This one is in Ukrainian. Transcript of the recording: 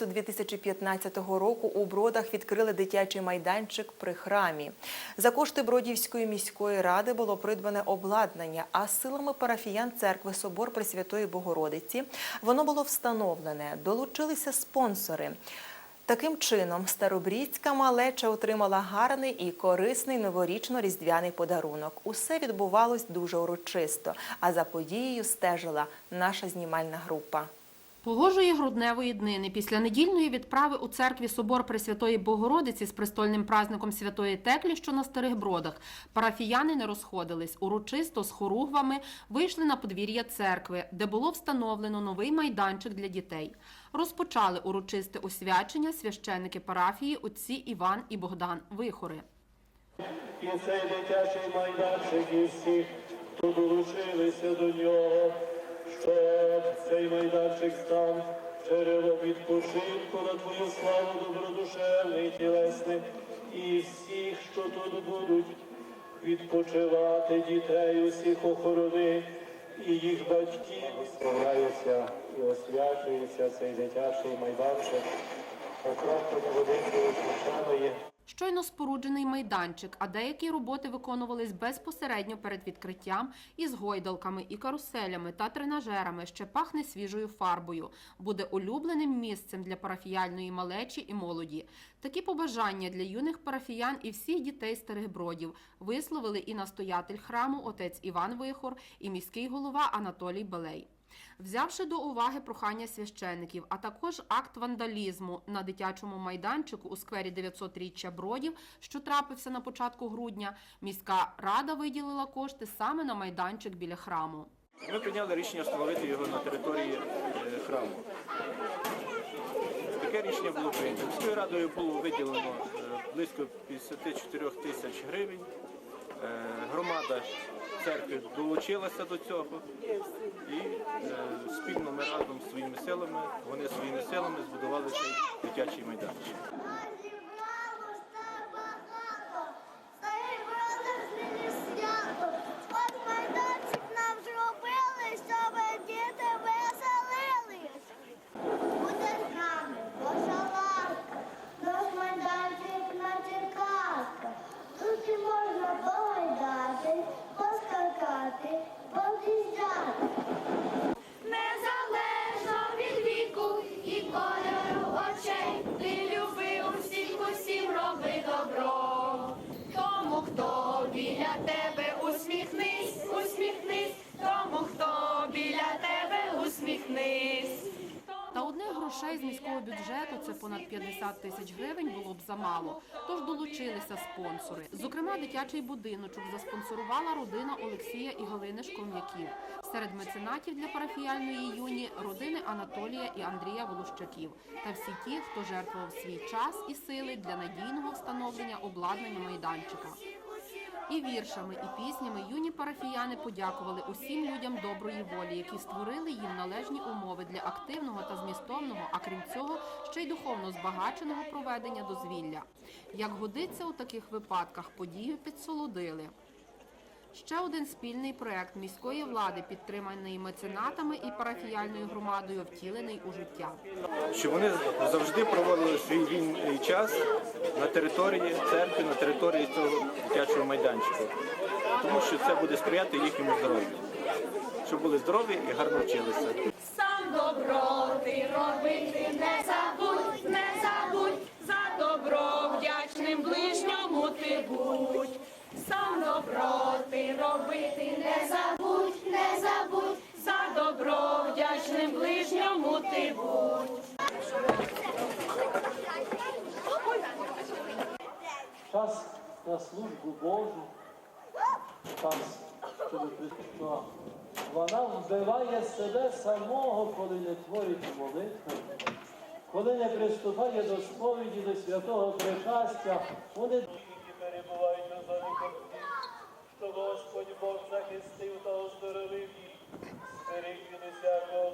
вересня 2015 року у Бродах відкрили дитячий майданчик при храмі. За кошти Бродівської міської ради було придбане обладнання, а силами парафіян церкви Собор Пресвятої Богородиці воно було встановлене. Долучилися спонсори. Таким чином, старобрідська малеча отримала гарний і корисний новорічно-різдвяний подарунок. Усе відбувалось дуже урочисто, а за подією стежила наша знімальна група. Погожої грудневої днини після недільної відправи у церкві Собор Пресвятої Богородиці з престольним праздником Святої Теклі, що на Старих Бродах, парафіяни не розходились. Урочисто з хоругвами вийшли на подвір'я церкви, де було встановлено новий майданчик для дітей. Розпочали урочисте освячення священники парафії отці Іван і Богдан Вихори. І цей дитячий майданчик і всіх, хто долучилися до нього, щоб цей майданчик став джерелом відпочинку на твою славу добродушевний тілесний, і всіх, що тут будуть відпочивати, дітей усіх охорони і їх батьків. Справляється і освячується цей дитячий майданчик, окроплені водичкою священої. Щойно споруджений майданчик, а деякі роботи виконувались безпосередньо перед відкриттям із гойдалками і каруселями та тренажерами, ще пахне свіжою фарбою. Буде улюбленим місцем для парафіяльної малечі і молоді. Такі побажання для юних парафіян і всіх дітей старих бродів висловили і настоятель храму отець Іван Вихор, і міський голова Анатолій Балей. Взявши до уваги прохання священиків, а також акт вандалізму на дитячому майданчику у сквері 900-річчя Бродів, що трапився на початку грудня, міська рада виділила кошти саме на майданчик біля храму. Ми прийняли рішення встановити його на території е, храму. Таке рішення було прийнято. Міською радою було виділено е, близько 54 тисяч гривень. Громада церкви долучилася до цього і е, спільно ми разом своїми силами, вони своїми силами збудували цей дитячий майданчик. Біля тебе усміхнись, усміхнись, тому, хто біля тебе усміхнись. Та одних грошей з міського бюджету, це понад 50 тисяч гривень, було б замало. Тож долучилися спонсори. Зокрема, дитячий будиночок заспонсорувала родина Олексія і Галини Шковняків. Серед меценатів для парафіяльної юні родини Анатолія і Андрія Волощаків та всі ті, хто жертвував свій час і сили для надійного встановлення обладнання майданчика. І віршами, і піснями юні парафіяни подякували усім людям доброї волі, які створили їм належні умови для активного та змістовного, а крім цього, ще й духовно збагаченого проведення дозвілля. Як годиться у таких випадках, подію підсолодили. Ще один спільний проект міської влади, підтриманий меценатами і парафіяльною громадою, втілений у життя. Щоб вони завжди проводили свій вільний час на території церкви, на території цього дитячого майданчика. Тому що це буде сприяти їхньому здоров'ю. Щоб були здорові і гарно вчилися. Сам добро ти робити не забудь, не забудь, за добро вдячним ближньому ти будь. Сам добро ти робити не забудь, не забудь, за добро вдячним ближньому ти будь. Час на службу Божу, щоб Вона вбиває себе самого, коли не творить молитви, коли не приступає до сповіді, до святого причастя, вони перебувають зоні конфлікту, що Господь Бог захистив та оздоровив їх, зберіг від усякого